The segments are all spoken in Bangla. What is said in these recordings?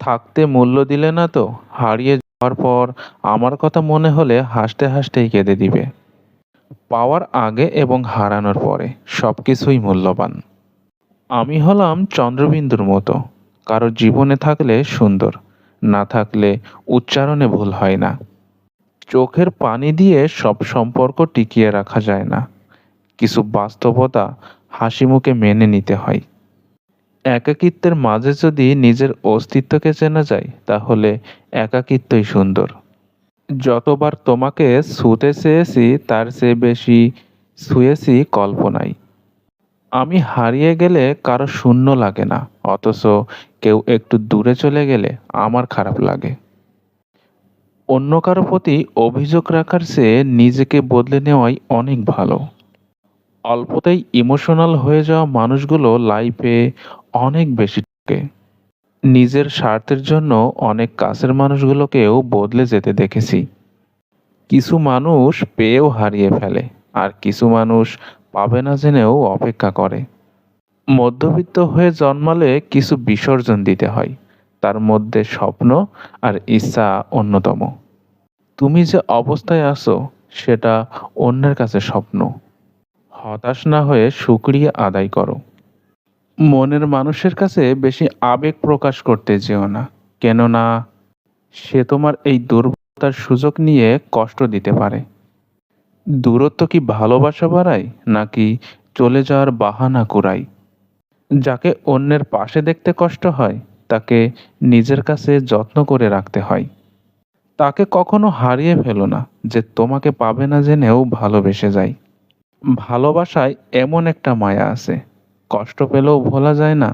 থাকতে মূল্য দিলে না তো? হারিয়ে যাওয়ার পর আমার কথা মনে হলে হাসতে হাসতেই কেঁদে দিবে। পাওয়ার আগে এবং হারানোর পরে সব কিছুই মূল্যবান। আমি হলাম চন্দ্রবিন্দুর মতো। কারও জীবনে থাকলে সুন্দর, না থাকলে উচ্চারণে ভুল হয় না। চোখের পানি দিয়ে সব সম্পর্ক টিকিয়ে রাখা যায় না। কিছু বাস্তবতা হাসি মুখে মেনে নিতে হয়। একাকিত্বের মাঝে যদি নিজের অস্তিত্বকে চেনা যায়, তাহলে একাকিত্বই সুন্দর। যতবার তোমাকে ছুতে চেয়েছি, তার চেয়ে বেশি ছুঁয়েছি কল্পনায় আমি হারিয়ে গেলে কারও শূন্য লাগে না, অথচ কেউ একটু দূরে চলে গেলে আমার খারাপ লাগে। অন্য কারও প্রতি অভিযোগ রাখার চেয়ে নিজেকে বদলে নেওয়াই অনেক ভালো। অল্পতেই ইমোশনাল হয়ে যাওয়া মানুষগুলো লাইফে অনেক বেশি থাকে। নিজের স্বার্থের জন্য অনেক কাছের মানুষগুলোকেও বদলে যেতে দেখেছি। কিছু মানুষ পেয়েও হারিয়ে ফেলে, আর কিছু মানুষ পাবে না জেনেও অপেক্ষা করে। মধ্যবিত্ত হয়ে জন্মালে কিছু বিসর্জন দিতে হয়, তার মধ্যে স্বপ্ন আর ইচ্ছা অন্যতম। তুমি যে অবস্থায় আছো, সেটা অন্যের কাছে স্বপ্ন। হতাশ না হয়ে সুক্রিয়া আদায় করো। মনের মানুষের কাছে বেশি আবেগ প্রকাশ করতে যেও না। কেননা, সে তোমার এই দুর্বলতার সুযোগ নিয়ে কষ্ট দিতে পারে। দূরত্ব কি ভালোবাসা বাড়ায়, নাকি চলে যাওয়ার বাহানা কুড়ায়? যাকে অন্যের পাশে দেখতে কষ্ট হয়, তাকে নিজের কাছে যত্ন করে রাখতে হয়। তাকে কখনো হারিয়ে ফেলো না যে তোমাকে পাবে না জেনেও ভালোবেসে যায়। ভালোবাসায় এমন একটা মায়া আছে। কষ্ট পেলেও ভোলা যায় না।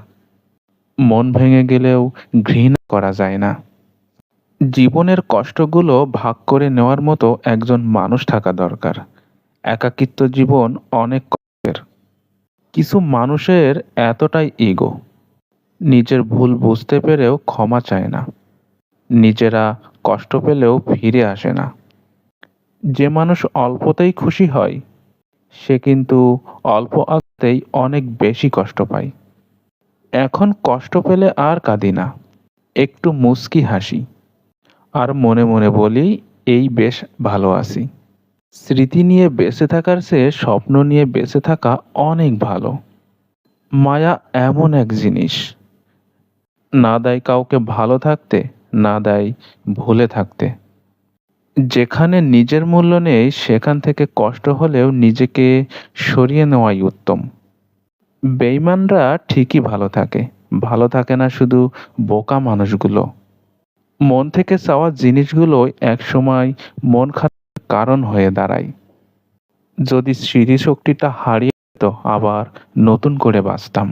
মন ভেঙে গেলেও ঘৃণা করা যায় না। জীবনের কষ্টগুলো ভাগ করে নেওয়ার মতো একজন মানুষ থাকা দরকার। একাকিত্ব জীবন অনেক কষ্টের। কিছু মানুষের এতটাই ইগো নিজের ভুল বুঝতে পেরেও ক্ষমা চায় না। নিজেরা কষ্ট পেলেও ফিরে আসে না। যে মানুষ অল্পতেই খুশি হয়, সে কিন্তু অল্প আগতেই অনেক বেশি কষ্ট পাই। এখন কষ্ট পেলে আর কাঁদি না। একটু মুস্কি হাসি। আর মনে মনে বলি, এই বেশ ভালো আছি। স্মৃতি নিয়ে বেঁচে থাকার চেয়ে স্বপ্ন নিয়ে বেঁচে থাকা অনেক ভালো। মায়া এমন এক জিনিস। না দেয় কাউকে ভালো থাকতে, না দেয় ভুলে থাকতে। যেখানে নিজের মূল্য নেই, সেখান থেকে কষ্ট হলেও নিজেকে সরিয়ে নেওয়াই উত্তম। বেইমানরা ঠিকই ভালো থাকে। ভালো থাকে না শুধু বোকা মানুষগুলো। মন থেকে চাওয়া জিনিসগুলো একসময় মন খারাপের কারণ হয়ে দাঁড়ায়। যদি স্মৃতিশক্তিটা হারিয়ে যেত, আবার নতুন করে বাঁচতাম।